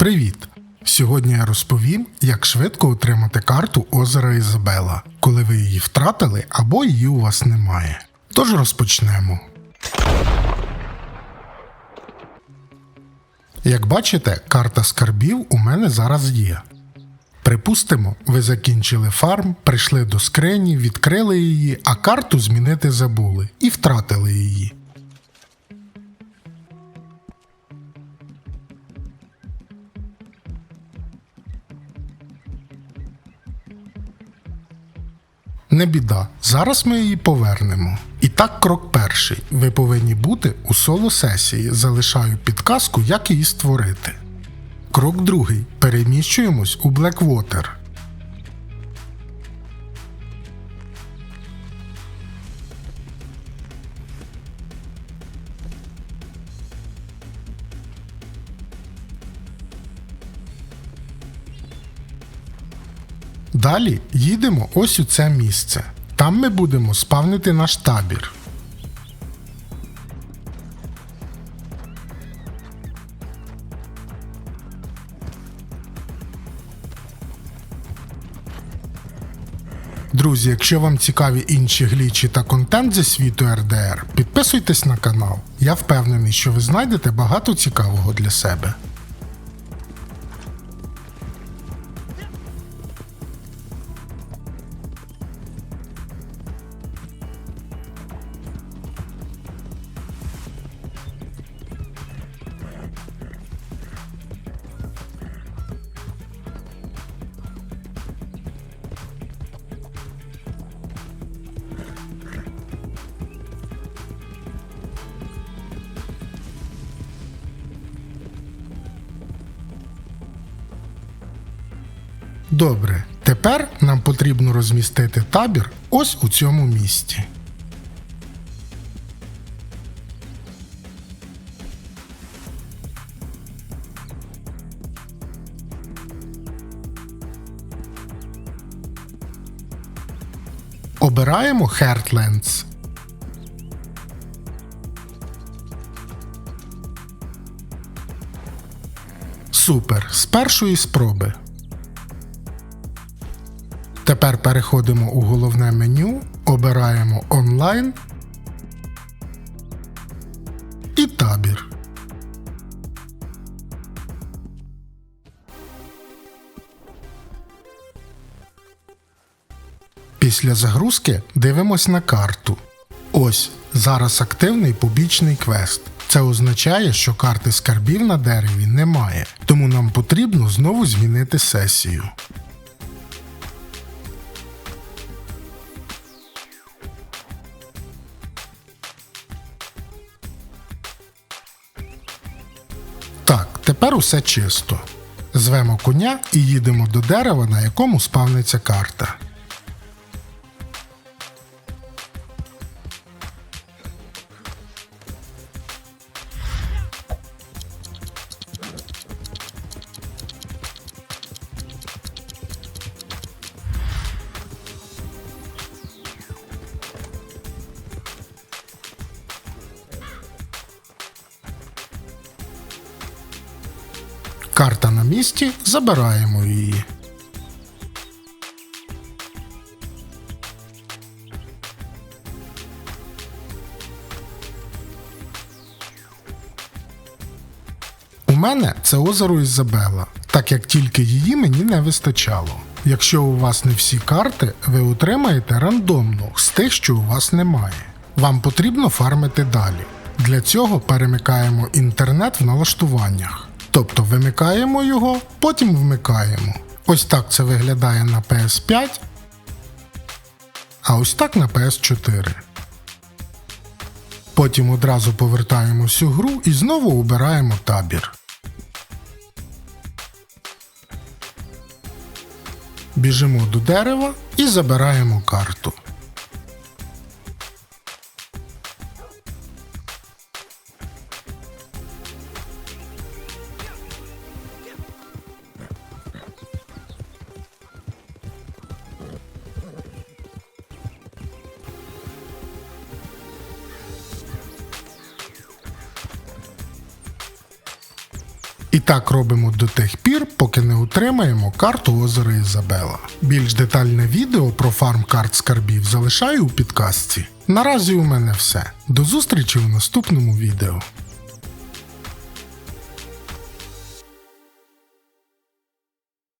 Привіт! Сьогодні я розповім, як швидко отримати карту озера Ізабела, коли ви її втратили або її у вас немає. Тож розпочнемо. Як бачите, карта скарбів у мене зараз є. Припустимо, ви закінчили фарм, прийшли до скрині, відкрили її, а карту змінити забули і втратили її. Не біда, зараз ми її повернемо. І так, крок перший. Ви повинні бути у соло сесії. Залишаю підказку, як її створити. Крок другий. Переміщуємось у Blackwater. Далі їдемо ось у це місце. Там ми будемо спавнити наш табір. Друзі, якщо вам цікаві інші глічі та контент зі світу РДР, підписуйтесь на канал. Я впевнений, що ви знайдете багато цікавого для себе. Добре, тепер нам потрібно розмістити табір ось у цьому місці. Обираємо Heartlands. Супер! З першої спроби. Тепер переходимо у головне меню, обираємо онлайн і табір. Після загрузки дивимось на карту. Ось зараз активний побічний квест. Це означає, що карти скарбів на дереві немає, тому нам потрібно знову змінити сесію. Тепер усе чисто. Звемо коня і їдемо до дерева, на якому спавниться карта. Карта на місці, забираємо її. У мене це озеро Ізабела, так як тільки її мені не вистачало. Якщо у вас не всі карти, ви отримаєте рандомно з тих, що у вас немає. Вам потрібно фармити далі. Для цього перемикаємо інтернет в налаштуваннях. Тобто вимикаємо його, потім вмикаємо. Ось так це виглядає на PS5, а ось так на PS4. Потім одразу повертаємось у гру і знову обираємо табір. Біжимо до дерева і забираємо карту. І так робимо до тих пір, поки не отримаємо карту озера Ізабела. Більш детальне відео про фарм карт скарбів залишаю у підкастці. Наразі у мене все. До зустрічі у наступному відео.